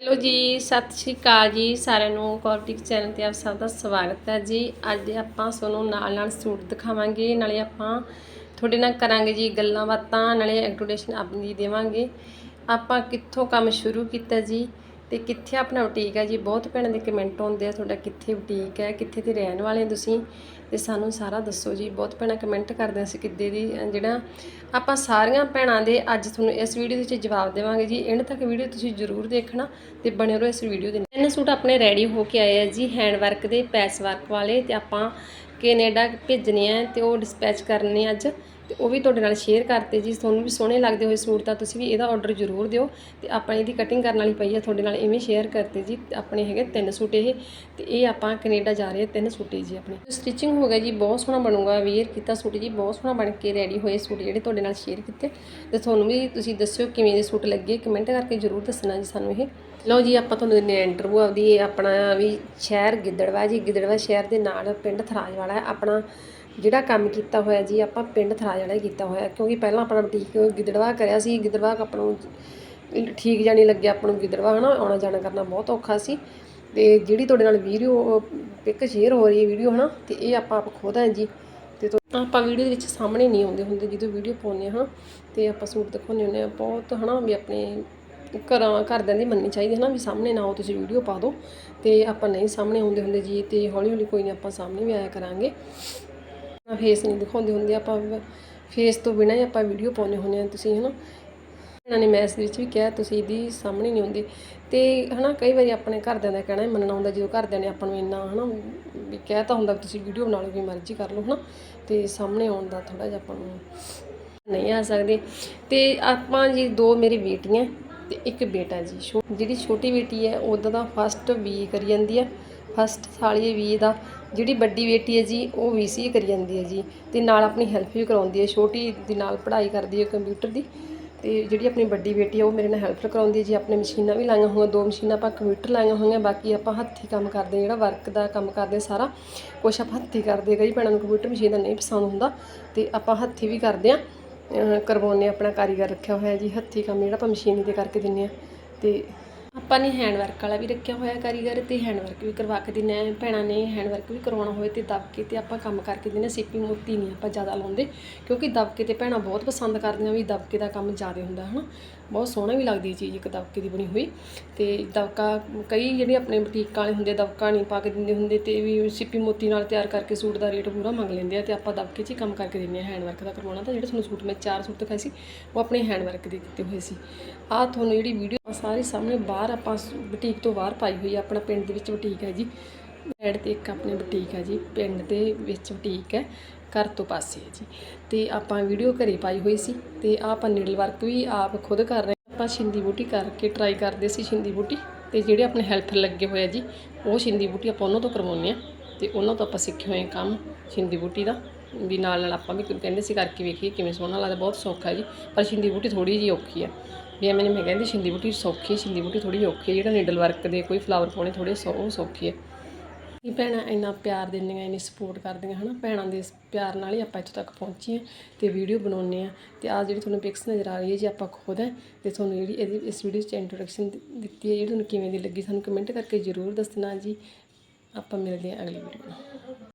Hello ਜੀ, ਸਤਿ ਸ਼੍ਰੀ ਅਕਾਲ ਜੀ ਸਾਰਿਆਂ ਨੂੰ ਕੌਰਟਿਕ ਚੈਨਲ ਤੇ ਆਪ ਸਭ ਦਾ ਸਵਾਗਤ ਹੈ ਜੀ। ਅੱਜ ਆਪਾਂ ਤੁਹਾਨੂੰ ਨਾਲ ਨਾਲ ਸੂਟ ਦਿਖਾਵਾਂਗੇ, ਨਾਲੇ ਆਪਾਂ ਤੁਹਾਡੇ ਨਾਲ ਕਰਾਂਗੇ ਜੀ ਗੱਲਾਂ ਬਾਤਾਂ, ਨਾਲੇ ਐਕਟੀਵੇਸ਼ਨ ਆਪਣੀ ਦੇਵਾਂਗੇ। ਆਪਾਂ ਕਿੱਥੋਂ ਕੰਮ ਸ਼ੁਰੂ ਕੀਤਾ ਜੀ? ਤੇ ਕਿੱਥੇ ਆਪਣਾ ਬੁਟੀਕ ਹੈ ਜੀ? ਬਹੁਤ ਭੈਣਾਂ ਦੇ ਕਮੈਂਟ ਆਉਂਦੇ ਆ, ਤੁਹਾਡਾ ਕਿੱਥੇ ਬੁਟੀਕ ਹੈ? ਕਿੱਥੇ ਦੇ ਰਹਿਣ ਵਾਲੇ ਤੁਸੀਂ? ਤੇ ਸਾਨੂੰ ਸਾਰਾ ਦੱਸੋ ਜੀ। ਬਹੁਤ ਭੈਣਾਂ ਕਮੈਂਟ ਕਰਦੇ ਸੀ ਕਿੱਦੇ ਦੀ ਜਿਹੜਾ ਆਪਾਂ ਸਾਰੀਆਂ ਭੈਣਾਂ ਦੇ ਅੱਜ ਤੁਹਾਨੂੰ ਇਸ ਵੀਡੀਓ ਵਿੱਚ ਜਵਾਬ ਦੇਵਾਂਗੇ ਜੀ। ਐਂਡ ਤੱਕ ਵੀਡੀਓ ਤੁਸੀਂ ਜ਼ਰੂਰ ਦੇਖਣਾ ਤੇ ਬਣੇ ਰਹੋ ਇਸ ਵੀਡੀਓ ਦੇ ਤਿੰਨ ਸੂਟ ਆਪਣੇ ਰੈਡੀ ਹੋ ਕੇ ਆਏ ਆ ਜੀ ਹੈਂਡ ਵਰਕ ਦੇ ਪੈਸ ਵਰਕ ਵਾਲੇ ਤੇ ਆਪਾਂ ਕੈਨੇਡਾ ਭੇਜਣੇ ਆ ਤੇ ਉਹ ਡਿਸਪੈਚ ਕਰਨੇ ਅੱਜ। ਤੇ ਉਹ ਵੀ ਤੁਹਾਡੇ ਨਾਲ ਸ਼ੇਅਰ ਕਰਤੇ ਜੀ, ਤੁਹਾਨੂੰ ਵੀ ਸੋਹਣੇ ਲੱਗਦੇ ਹੋਏ ਸੂਟ, ਤਾਂ ਤੁਸੀਂ ਵੀ ਇਹਦਾ ਆਰਡਰ ਜ਼ਰੂਰ ਦਿਓ ਤੇ ਆਪਾਂ ਇਹਦੀ ਕਟਿੰਗ ਕਰਨ ਵਾਲੀ ਪਈ ਆ, ਤੁਹਾਡੇ ਨਾਲ ਇਵੇਂ ਸ਼ੇਅਰ ਕਰਤੇ ਜੀ, ਆਪਣੇ ਹੈਗੇ ਤਿੰਨ ਸੂਟ ਇਹ, ਤੇ ਇਹ ਆਪਾਂ ਕੈਨੇਡਾ ਜਾ ਰਹੇ ਆ, ਤਿੰਨ ਸੂਟ ਜੀ ਆਪਣੇ। ਸਟਿਚਿੰਗ ਹੋ ਗਿਆ ਜੀ, ਬਹੁਤ ਸੋਹਣਾ ਬਣੂਗਾ ਵੇਅਰ ਕੀਤਾ ਸੂਟ ਜੀ, ਬਹੁਤ ਸੋਹਣਾ ਬਣ ਕੇ ਰੈਡੀ ਹੋਏ ਸੂਟ ਜਿਹੜੇ ਤੁਹਾਡੇ ਨਾਲ ਸ਼ੇਅਰ ਕੀਤੇ। ਤੇ ਤੁਹਾਨੂੰ ਵੀ ਤੁਸੀਂ ਦੱਸਿਓ ਕਿਵੇਂ ਦੇ ਸੂਟ ਲੱਗੇ ਕਮੈਂਟ ਕਰਕੇ ਜ਼ਰੂਰ ਦੱਸਣਾ ਜੀ ਸਾਨੂੰ ਇਹ। ਲਓ ਜੀ, ਆਪਾਂ ਤੁਹਾਨੂੰ ਦਿੰਦੇ ਹਾਂ ਇੰਟਰਵਿਊ ਆਪਦੀ, ਇਹ ਆਪਣਾ ਵੀ ਸ਼ਹਿਰ ਗਿੱਦੜਵਾ ਜੀ, ਗਿੱਦੜਵਾ ਸ਼ਹਿਰ ਦੇ ਨਾਲ ਪਿੰਡ ਥਰਾਜ ਵਾਲਾ ਹੈ, ਆਪਣਾ ਜਿਹੜਾ ਕੰਮ ਕੀਤਾ ਹੋਇਆ ਜੀ, ਆਪਾਂ ਪਿੰਡ ਥਰਾਜ ਜਿਹੜਾ ਹੀ ਕੀਤਾ ਹੋਇਆ, ਕਿਉਂਕਿ ਪਹਿਲਾਂ ਆਪਣਾ ਬੁਟੀਕ ਗਿੱਦੜਵਾ ਕਰਿਆ ਸੀ ਗਿੱਦੜਵਾ ਆਪਾਂ ਨੂੰ ਠੀਕ ਜਾਣੀ ਲੱਗਿਆ ਆਪਾਂ ਨੂੰ ਗਿੱਦੜਵਾ ਹਨਾ, ਆਉਣਾ ਜਾਣਾ ਕਰਨਾ ਬਹੁਤ ਔਖਾ ਸੀ। ਤੇ ਜਿਹੜੀ ਤੁਹਾਡੇ ਨਾਲ ਵੀਡੀਓ ਪਿਕ ਸ਼ੇਅਰ ਹੋ ਰਹੀ ਹੈ ਵੀਡੀਓ, ਹਨਾ, ਤੇ ਇਹ ਆਪਾਂ ਆਪ ਖੁਦ ਹੈ ਜੀ। ਤੇ ਆਪਾਂ ਵੀਡੀਓ ਦੇ ਵਿੱਚ ਸਾਹਮਣੇ ਨਹੀਂ ਆਉਂਦੇ ਹੁੰਦੇ, ਜਦੋਂ ਵੀਡੀਓ ਪਾਉਂਦੇ ਹਾਂ, ਤੇ ਆਪਾਂ ਸੂਟ ਦਿਖਾਉਂਦੇ ਹੁੰਦੇ ਆ ਬਹੁਤ, ਹਨਾ, ਵੀ ਆਪਣੇ ਘਰਾਂ, ਘਰਦਿਆਂ ਦੀ ਮੰਨਣੀ ਚਾਹੀਦੀ ਹੈ ਨਾ ਵੀ ਸਾਹਮਣੇ ਨਾ ਹੋ ਤੁਸੀਂ ਵੀਡੀਓ ਪਾ ਦਿਓ। ਤੇ ਆਪਾਂ ਨਹੀਂ ਸਾਹਮਣੇ ਆਉਂਦੇ ਹੁੰਦੇ ਜੀ, ਤੇ ਹੌਲੀ ਹੌਲੀ ਕੋਈ ਨਹੀਂ ਆਪਾਂ ਸਾਹਮਣੇ ਵੀ ਆਇਆ ਕਰਾਂਗੇ। ਫੇਸ ਨਹੀਂ ਦਿਖਾਉਂਦੇ ਹੁੰਦੇ ਆਪਾਂ ਫੇਸ ਤੋਂ ਬਿਨਾਂ ਹੀ ਆਪਾਂ ਵੀਡੀਓ ਪਾਉਂਦੇ ਹੁੰਦੇ ਆ ਤੁਸੀਂ, ਹਨਾ? ਇਹਨਾਂ ਨੇ ਮੈਸੇਜ ਵਿੱਚ ਵੀ ਕਿਹਾ, ਤੁਸੀਂ ਇਹਦੀ ਸਾਹਮਣੇ ਨਹੀਂ ਹੁੰਦੀ ਤੇ ਹਨਾ, ਕਈ ਵਾਰੀ ਆਪਣੇ ਘਰਦਿਆਂ ਦਾ ਕਹਿਣਾ ਮੰਨਣਾ ਹੁੰਦਾ, ਜਦੋਂ ਘਰਦਿਆਂ ਨੇ ਆਪਾਂ ਨੂੰ ਇੰਨਾ, ਹਨਾ, ਵੀ ਕਹਿ ਤਾਂ ਹੁੰਦਾ ਵੀ ਤੁਸੀਂ ਵੀਡੀਓ ਬਣਾ ਲਓ, ਵੀ ਮਰਜ਼ੀ ਕਰ ਲਓ, ਹਨਾ? ਤੇ ਸਾਹਮਣੇ ਆਉਣ ਦਾ ਥੋੜਾ ਜਿਹਾ ਆਪਾਂ ਨੂੰ ਨਹੀਂ ਆ ਸਕਦੇ। ਤੇ ਆਪਾਂ ਜੀ ਦੋ ਮੇਰੀ ਬੇਟੀਆਂ, ਤੇ ਇੱਕ ਬੇਟਾ ਜੀ, ਛੋ- ਜਿਹੜੀ ਛੋਟੀ ਬੇਟੀ ਹੈ, ਉਹਦਾ ਦਾ ਫਸਟ ਬੀ ਕਰੀ ਜਾਂਦੀ ਆ। ਫਸਟ ਸਾਲੀ ਵੀ ਦਾ ਜਿਹੜੀ ਵੱਡੀ ਬੇਟੀ ਹੈ ਜੀ ਉਹ ਵੀਸੀ ਕਰੀ ਜਾਂਦੀ ਹੈ ਜੀ ਤੇ ਨਾਲ ਆਪਣੀ ਹੈਲਪ ਵੀ ਕਰਾਉਂਦੀ ਹੈ ਛੋਟੀ ਦੇ ਨਾਲ ਪੜ੍ਹਾਈ ਕਰਦੀ ਹੈ ਕੰਪਿਊਟਰ ਦੀ ਤੇ ਜਿਹੜੀ ਆਪਣੀ ਵੱਡੀ ਬੇਟੀ ਹੈ ਉਹ ਮੇਰੇ ਨਾਲ ਹੈਲਪ ਕਰਾਉਂਦੀ ਹੈ ਜੀ ਆਪਣੇ ਮਸ਼ੀਨਾਂ ਵੀ ਲਾਈਆਂ ਹੋਈਆਂ ਦੋ ਮਸ਼ੀਨਾਂ ਆਪਾਂ ਕੰਪਿਊਟਰ ਲਾਈਆਂ ਹੋਈਆਂ ਬਾਕੀ ਆਪਾਂ ਹੱਥੀ ਕੰਮ ਕਰਦੇ ਹਾਂ, ਜਿਹੜਾ ਵਰਕ ਦਾ ਕੰਮ ਕਰਦੇ ਹਾਂ ਸਾਰਾ ਕੁਛ ਆਪਾਂ ਹੱਥੀ ਕਰਦੇ ਕਈ ਭੈਣਾਂ ਨੂੰ ਕੰਪਿਊਟਰ ਮਸ਼ੀਨ ਦਾ ਨਹੀਂ ਪਸੰਦ ਹੁੰਦਾ ਤੇ ਆਪਾਂ ਹੱਥੀ ਵੀ ਕਰਦੇ ਹਾਂ ਅਹ ਕਰਵਾਉਂਦੇ ਹਾਂ, ਆਪਣਾ ਕਾਰੀਗਰ ਰੱਖਿਆ ਹੋਇਆ ਜੀ ਹੱਥੀ ਕੰਮ ਜਿਹੜਾ ਆਪਾਂ ਮਸ਼ੀਨੀ ਤੇ ਕਰਕੇ ਦਿੰਨੇ ਆ ਤੇ ਆਪਾਂ ਨੇ ਹੈਂਡ ਵਰਕ ਵਾਲਾ ਵੀ ਰੱਖਿਆ ਹੋਇਆ ਕਾਰੀਗਰ ਤੇ ਹੈਂਡ ਵਰਕ ਵੀ ਕਰਵਾ ਕੇ ਦਿੰਨੇ ਆ, ਭੈਣਾਂ ਨੇ ਹੈਂਡ ਵਰਕ ਵੀ ਕਰਵਾਉਣਾ ਹੋਵੇ ਤੇ ਦਬਕੇ ਤੇ ਆਪਾਂ ਕੰਮ ਕਰਕੇ ਦਿੰਨੇ ਸਿੱਪੀ ਮੋਤੀ ਨਹੀਂ ਆਪਾਂ ਜ਼ਿਆਦਾ ਲਾਉਂਦੇ, ਕਿਉਂਕਿ ਦਬਕੇ ਤੇ ਭੈਣਾਂ ਬਹੁਤ ਪਸੰਦ ਕਰਦੀਆਂ ਵੀ ਦਬਕੇ ਦਾ ਕੰਮ ਜ਼ਿਆਦਾ ਹੁੰਦਾ, ਹਨਾ। ਬਹੁਤ ਸੋਹਣਾ ਵੀ ਲੱਗਦੀ ਚੀਜ਼ ਇੱਕ ਦਬਕੇ ਦੀ ਬਣੀ ਹੋਈ ਤੇ ਦਬਕਾ, ਕਈ ਜਿਹੜੇ ਆਪਣੇ ਬੁਟੀਕਾਂ ਵਾਲੇ ਹੁੰਦੇ ਦਬਕਾ ਨਹੀਂ ਪਾ ਕੇ ਦਿੰਦੇ ਹੁੰਦੇ ਤੇ ਵੀ ਸਿੱਪੀ ਮੋਤੀ ਨਾਲ ਤਿਆਰ ਕਰਕੇ ਸੂਟ ਦਾ ਰੇਟ ਪੂਰਾ ਮੰਗ ਲੈਂਦੇ ਆ ਤੇ ਆਪਾਂ ਦਬਕੇ 'ਚ ਹੀ ਕੰਮ ਕਰਕੇ ਦਿੰਦੇ ਆ ਹੈਂਡ ਵਰਕ ਦਾ ਕਰਵਾਉਣਾ, ਤਾਂ ਜਿਹੜੇ ਤੁਹਾਨੂੰ ਸੂਟ ਮੈਂ ਚਾਰ ਸੂਟ ਦਿਖਾਏ ਸੀ, ਉਹ ਆਪਣੇ ਹੈਂਡ ਵਰਕ ਦੇ ਦਿੱਤੇ ਹੋਏ ਸੀ। ਆਹ ਤੁਹਾਨੂੰ ਜਿਹੜੀ ਵੀਡੀਓ ਸਾਰੇ ਸਾਹਮਣੇ ਬਾਹਰ ਆਪਾਂ ਬੁਟੀਕ ਤੋਂ ਬਾਹਰ ਪਾਈ ਹੋਈ ਆ, ਆਪਣਾ ਪਿੰਡ ਦੇ ਵਿੱਚ ਬੁਟੀਕ ਹੈ ਜੀ। ਐਡ ਤੇ ਇੱਕ ਆਪਣੀ ਬੁਟੀਕ ਹੈ ਜੀ, ਪਿੰਡ ਦੇ ਵਿੱਚ ਬੁਟੀਕ ਹੈ, ਘਰ ਤੋਂ ਪਾਸੇ ਹੈ ਜੀ। ਤੇ ਆਪਾਂ ਵੀਡੀਓ ਘਰੇ ਪਾਈ ਹੋਈ ਸੀ ਤੇ ਆਹ ਆਪਾਂ ਨੀਡਲ ਵਰਕ ਵੀ ਆਪ ਖੁਦ ਕਰ ਰਹੇ ਆਪਾਂ ਛਿੰਦੀ ਬੂਟੀ ਕਰਕੇ ਟਰਾਈ ਕਰਦੇ ਸੀ ਸ਼ਿੰਦੀ ਬੂਟੀ ਤੇ ਜਿਹੜੇ ਆਪਣੇ ਹੈਲਪਰ ਲੱਗੇ ਹੋਏ ਆ ਜੀ, ਉਹ ਸ਼ਿੰਦੀ ਬੂਟੀ ਆਪਾਂ ਉਹਨਾਂ ਤੋਂ ਕਰਵਾਉਂਦੇ ਆ ਤੇ ਉਹਨਾਂ ਤੋਂ ਆਪਾਂ ਸਿੱਖੇ ਹੋਏ ਕੰਮ ਸ਼ਿੰਦੀ ਬੂਟੀ ਦਾ। ਵੀ ਨਾਲ ਨਾਲ ਆਪਾਂ ਵੀ ਕਹਿੰਦੇ ਸੀ ਕਰਕੇ ਵੇਖੀਏ ਕਿਵੇਂ ਸੋਹਣਾ ਲੱਗਦਾ, ਬਹੁਤ ਸੌਖਾ ਜੀ, ਪਰ ਸ਼ਿੰਦੀ ਬੂਟੀ ਥੋੜੀ ਜਿਹੀ ਔਖੀ ਆ ਵੀ ਐਵੇਂ ਨਹੀਂ ਮੈਂ ਕਹਿੰਦੀ ਸ਼ਿੰਦੀ ਬੂਟੀ ਸੌਖੀ ਹੈ ਸ਼ਿੰਦੀ ਬੂਟੀ ਥੋੜੀ ਔਖੀ ਹੈ, ਜਿਹੜਾ ਨੀਡਲ ਵਰਕ ਦੇ ਕੋਈ ਫਲਾਵਰ ਪਾਉਣੇ ਥੋੜੇ ਸੌ, ਉਹ ਸੌਖੀ ਹੈ। ਇਹ ਭੈਣਾਂ ਇੰਨਾ ਪਿਆਰ ਦਿੰਦੀਆਂ, ਇੰਨੀ ਸਪੋਰਟ ਕਰਦੀਆਂ, ਹਨਾ, ਭੈਣਾਂ ਦੇ ਪਿਆਰ ਨਾਲ ਹੀ ਆਪਾਂ ਇੱਥੋਂ ਤੱਕ ਪਹੁੰਚੇ ਹਾਂ ਤੇ ਵੀਡੀਓ ਬਣਾਉਂਦੇ ਆ ਤੇ ਆ ਜਿਹੜੀ ਤੁਹਾਨੂੰ ਪਿਕਸ ਨਜ਼ਰ ਆ ਰਹੀ ਹੈ ਜੀ, ਆਪਾਂ ਖੁਦ ਹੈ, ਤੇ ਤੁਹਾਨੂੰ ਜਿਹੜੀ ਇਹਦੀ ਇਸ ਵੀਡੀਓ 'ਚ ਇੰਟਰੋਡਕਸ਼ਨ ਦਿੱਤੀ ਹੈ ਜਿਹੜੀ ਤੁਹਾਨੂੰ ਕਿਵੇਂ ਦੀ ਲੱਗੀ, ਸਾਨੂੰ ਕਮੈਂਟ ਕਰਕੇ ਜ਼ਰੂਰ ਦੱਸਣਾ ਜੀ। ਆਪਾਂ ਮਿਲਦੇ ਹਾਂ ਅਗਲੀ ਵੀਡੀਓ ਨਾਲ